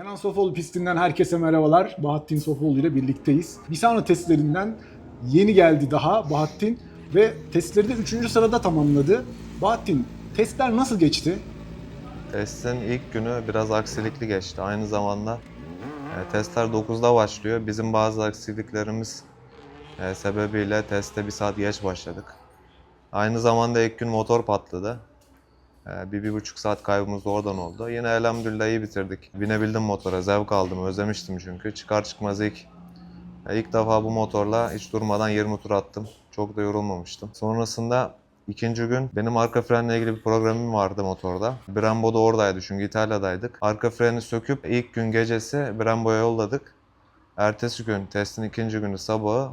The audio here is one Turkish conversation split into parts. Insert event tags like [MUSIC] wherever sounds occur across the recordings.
Kenan Sofoğlu pistinden herkese merhabalar. Bahattin Sofoğlu ile birlikteyiz. Misano testlerinden yeni geldi daha Bahattin ve testleri de 3. sırada tamamladı. Bahattin testler nasıl geçti? Testin ilk günü biraz aksilikli geçti. Aynı zamanda e, testler 9'da başlıyor. Bizim bazı aksiliklerimiz e, sebebiyle teste bir saat geç başladık. Aynı zamanda ilk gün motor patladı. E, bir, bir buçuk saat kaybımız da oradan oldu. Yine elhamdülillah iyi bitirdik. Binebildim motora, zevk aldım, özlemiştim çünkü. Çıkar çıkmaz ilk ilk defa bu motorla hiç durmadan 20 tur attım. Çok da yorulmamıştım. Sonrasında ikinci gün benim arka frenle ilgili bir programım vardı motorda. Brembo da oradaydı çünkü İtalya'daydık. Arka freni söküp ilk gün gecesi Brembo'ya yolladık. Ertesi gün testin ikinci günü sabahı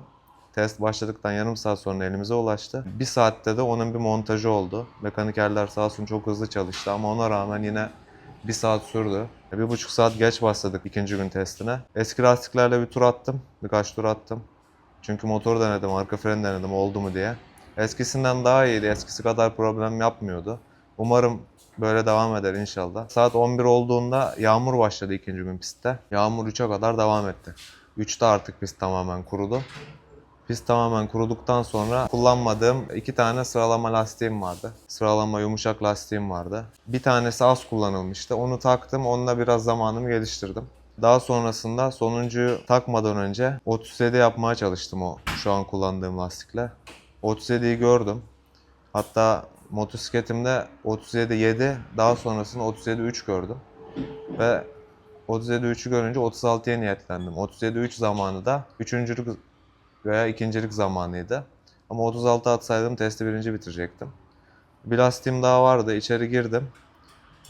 test başladıktan yarım saat sonra elimize ulaştı. Bir saatte de onun bir montajı oldu. Mekanikerler sağ olsun çok hızlı çalıştı ama ona rağmen yine bir saat sürdü. Bir buçuk saat geç başladık ikinci gün testine. Eski lastiklerle bir tur attım. Birkaç tur attım. Çünkü motoru denedim, arka freni denedim oldu mu diye. Eskisinden daha iyiydi. Eskisi kadar problem yapmıyordu. Umarım böyle devam eder inşallah. Saat 11 olduğunda yağmur başladı ikinci gün pistte. Yağmur 3'e kadar devam etti. 3'te artık pist tamamen kurudu. Pist tamamen kuruduktan sonra kullanmadığım iki tane sıralama lastiğim vardı. Sıralama yumuşak lastiğim vardı. Bir tanesi az kullanılmıştı. Onu taktım. Onunla biraz zamanımı geliştirdim. Daha sonrasında sonuncuyu takmadan önce 37 yapmaya çalıştım o şu an kullandığım lastikle. 37'yi gördüm. Hatta motosikletimde 37.7 daha sonrasında 37.3 gördüm. Ve 37.3'ü görünce 36'ya niyetlendim. 37.3 zamanı da üçüncülük veya ikincilik zamanıydı. Ama 36 atsaydım testi birinci bitirecektim. Bir lastiğim daha vardı. içeri girdim.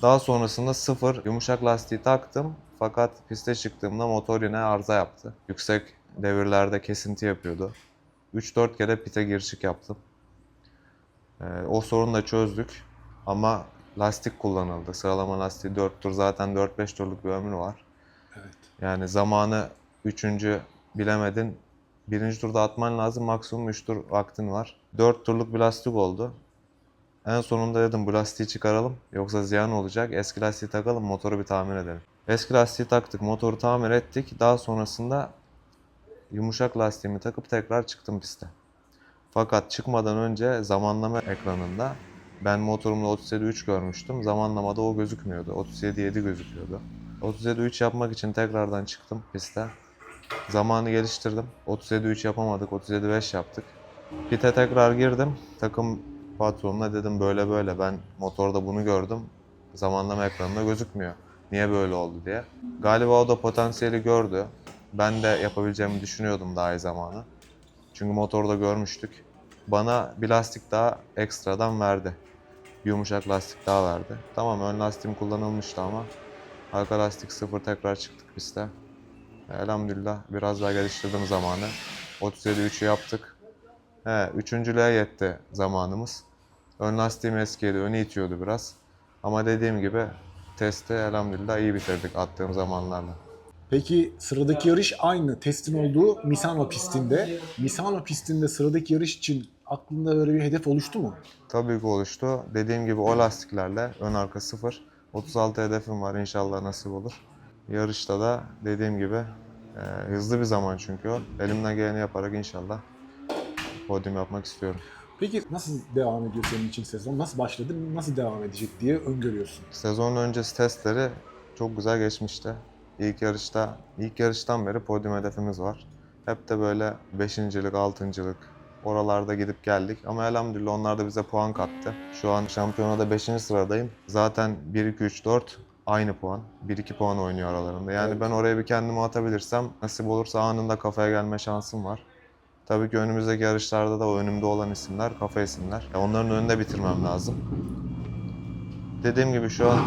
Daha sonrasında sıfır yumuşak lastiği taktım. Fakat piste çıktığımda motor yine arıza yaptı. Yüksek devirlerde kesinti yapıyordu. 3-4 kere pite girişik yaptım. Ee, o sorunu da çözdük. Ama lastik kullanıldı. Sıralama lastiği 4 tur zaten 4-5 turluk bir ömrü var. Evet. Yani zamanı 3. bilemedin. Birinci turda atman lazım. Maksimum 3 tur vaktin var. 4 turluk bir lastik oldu. En sonunda dedim bu lastiği çıkaralım. Yoksa ziyan olacak. Eski lastiği takalım motoru bir tamir edelim. Eski lastiği taktık. Motoru tamir ettik. Daha sonrasında yumuşak lastiğimi takıp tekrar çıktım piste. Fakat çıkmadan önce zamanlama ekranında ben motorumda 37.3 görmüştüm. Zamanlamada o gözükmüyordu. 37.7 gözüküyordu. 37.3 yapmak için tekrardan çıktım piste. Zamanı geliştirdim. 37.3 yapamadık. 37.5 yaptık. Pite tekrar girdim. Takım patronuna dedim böyle böyle ben motorda bunu gördüm. Zamanlama ekranında gözükmüyor. Niye böyle oldu diye. Galiba o da potansiyeli gördü. Ben de yapabileceğimi düşünüyordum daha iyi zamanı. Çünkü motorda görmüştük. Bana bir lastik daha ekstradan verdi. Bir yumuşak lastik daha verdi. Tamam ön lastiğim kullanılmıştı ama arka lastik sıfır tekrar çıktık piste. Elhamdülillah biraz daha geliştirdim zamanı. 37.3'ü yaptık. He, üçüncülüğe yetti zamanımız. Ön lastiğim eskiydi, önü itiyordu biraz. Ama dediğim gibi testi elhamdülillah iyi bitirdik attığım zamanlarla. Peki sıradaki yarış aynı testin olduğu Misano pistinde. Misano pistinde sıradaki yarış için aklında böyle bir hedef oluştu mu? Tabii ki oluştu. Dediğim gibi o lastiklerle ön arka sıfır. 36 hedefim var inşallah nasip olur. Yarışta da dediğim gibi e, hızlı bir zaman çünkü o. Elimden geleni yaparak inşallah podyum yapmak istiyorum. Peki nasıl devam ediyor senin için sezon? Nasıl başladı, nasıl devam edecek diye öngörüyorsun? Sezon öncesi testleri çok güzel geçmişti. İlk yarışta, ilk yarıştan beri podyum hedefimiz var. Hep de böyle beşincilik, altıncılık oralarda gidip geldik. Ama elhamdülillah onlar da bize puan kattı. Şu an şampiyonada 5. sıradayım. Zaten 1-2-3-4 aynı puan. 1-2 puan oynuyor aralarında. Yani Evet. ben oraya bir kendimi atabilirsem nasip olursa anında kafaya gelme şansım var. Tabii ki önümüzdeki yarışlarda da o önümde olan isimler kafa isimler. Onların önünde bitirmem lazım. Dediğim gibi şu an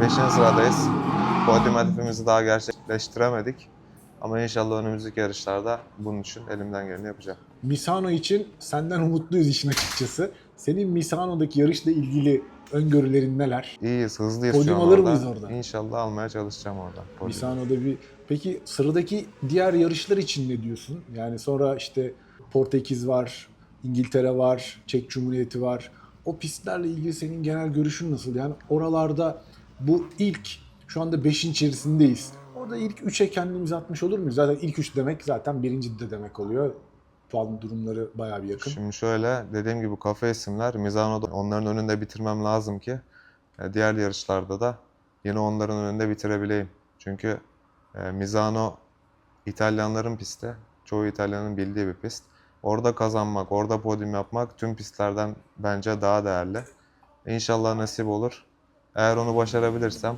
5. sıradayız. Podyum hedefimizi daha gerçekleştiremedik. Ama inşallah önümüzdeki yarışlarda bunun için elimden geleni yapacağım. Misano için senden umutluyuz işin açıkçası. Senin Misano'daki yarışla ilgili öngörülerin neler? İyiyiz, hızlıyız Podyum şu an alır orada. mıyız orada? İnşallah almaya çalışacağım orada. podyum. Misano'da bir... Peki sıradaki diğer yarışlar için ne diyorsun? Yani sonra işte Portekiz var, İngiltere var, Çek Cumhuriyeti var. O pistlerle ilgili senin genel görüşün nasıl? Yani oralarda bu ilk Şu anda 5'in içerisindeyiz. Orada ilk 3'e kendimizi atmış olur muyuz? Zaten ilk 3 demek zaten birinci de demek oluyor. Puan durumları bayağı bir yakın. Şimdi şöyle dediğim gibi kafe isimler Mizano'da onların önünde bitirmem lazım ki e, diğer yarışlarda da yine onların önünde bitirebileyim. Çünkü e, Mizano İtalyanların pisti. Çoğu İtalyanın bildiği bir pist. Orada kazanmak, orada podyum yapmak tüm pistlerden bence daha değerli. İnşallah nasip olur. Eğer onu başarabilirsem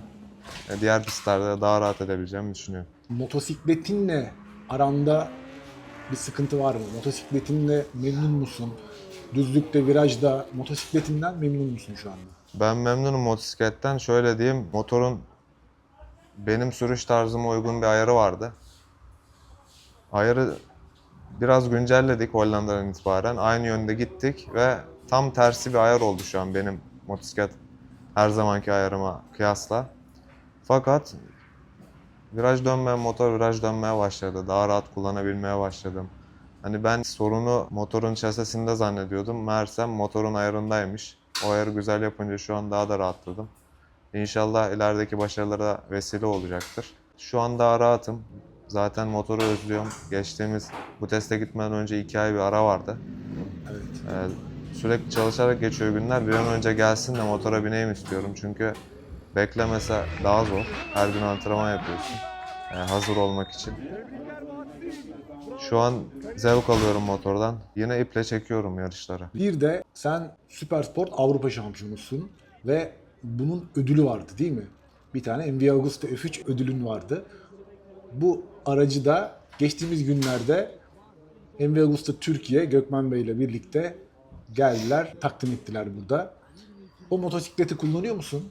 e, diğer pistlerde daha rahat edebileceğimi düşünüyorum. Motosikletinle aranda bir sıkıntı var mı? Motosikletinle memnun musun? Düzlükte, virajda motosikletinden memnun musun şu anda? Ben memnunum motosikletten. Şöyle diyeyim, motorun benim sürüş tarzıma uygun bir ayarı vardı. Ayarı biraz güncelledik Hollanda'dan itibaren. Aynı yönde gittik ve tam tersi bir ayar oldu şu an benim motosiklet her zamanki ayarıma kıyasla. Fakat viraj dönmeye, motor viraj dönmeye başladı. Daha rahat kullanabilmeye başladım. Hani ben sorunu motorun şasisinde zannediyordum. Meğersem motorun ayarındaymış. O ayarı güzel yapınca şu an daha da rahatladım. İnşallah ilerideki başarılara vesile olacaktır. Şu an daha rahatım. Zaten motoru özlüyorum. Geçtiğimiz bu teste gitmeden önce iki ay bir ara vardı. Evet. Ee, sürekli çalışarak geçiyor günler. Bir an önce gelsin de motora bineyim istiyorum. Çünkü beklemese daha zor. Her gün antrenman yapıyorsun. ee, hazır olmak için. Şu an zevk alıyorum motordan. Yine iple çekiyorum yarışları. Bir de sen Süpersport Avrupa şampiyonusun ve bunun ödülü vardı değil mi? Bir tane MV Agusta F3 ödülün vardı. Bu aracı da geçtiğimiz günlerde MV Agusta Türkiye Gökmen Bey ile birlikte geldiler, takdim ettiler burada. O motosikleti kullanıyor musun?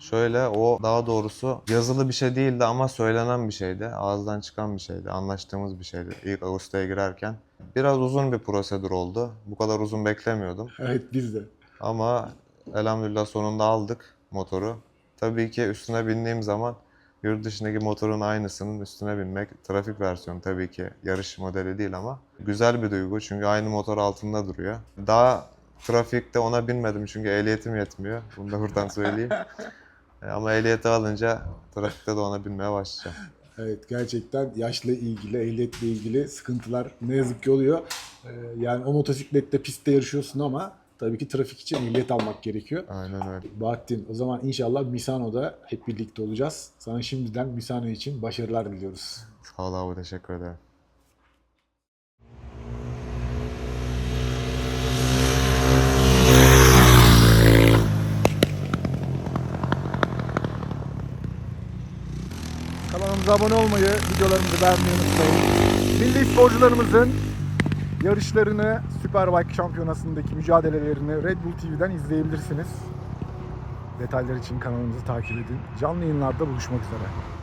Şöyle o daha doğrusu yazılı bir şey değildi ama söylenen bir şeydi. Ağızdan çıkan bir şeydi. Anlaştığımız bir şeydi ilk Ağustos'a girerken. Biraz uzun bir prosedür oldu. Bu kadar uzun beklemiyordum. Evet biz de. Ama elhamdülillah sonunda aldık motoru. Tabii ki üstüne bindiğim zaman yurt dışındaki motorun aynısının üstüne binmek trafik versiyonu tabii ki yarış modeli değil ama güzel bir duygu çünkü aynı motor altında duruyor. Daha trafikte ona binmedim çünkü ehliyetim yetmiyor. Bunu da buradan söyleyeyim. [LAUGHS] E, Ama ehliyeti alınca trafikte de ona binmeye başlayacağım. Evet gerçekten yaşla ilgili, ehliyetle ilgili sıkıntılar ne yazık ki oluyor. Ee, yani o motosiklette pistte yarışıyorsun ama tabii ki trafik için ehliyet almak gerekiyor. Aynen öyle. Bahattin o zaman inşallah Misano'da hep birlikte olacağız. Sana şimdiden Misano için başarılar diliyoruz. Sağ ol abi teşekkür ederim. Kanalımıza abone olmayı, videolarımızı beğenmeyi unutmayın. Milli sporcularımızın yarışlarını, Superbike şampiyonasındaki mücadelelerini Red Bull TV'den izleyebilirsiniz. Detaylar için kanalımızı takip edin. Canlı yayınlarda buluşmak üzere.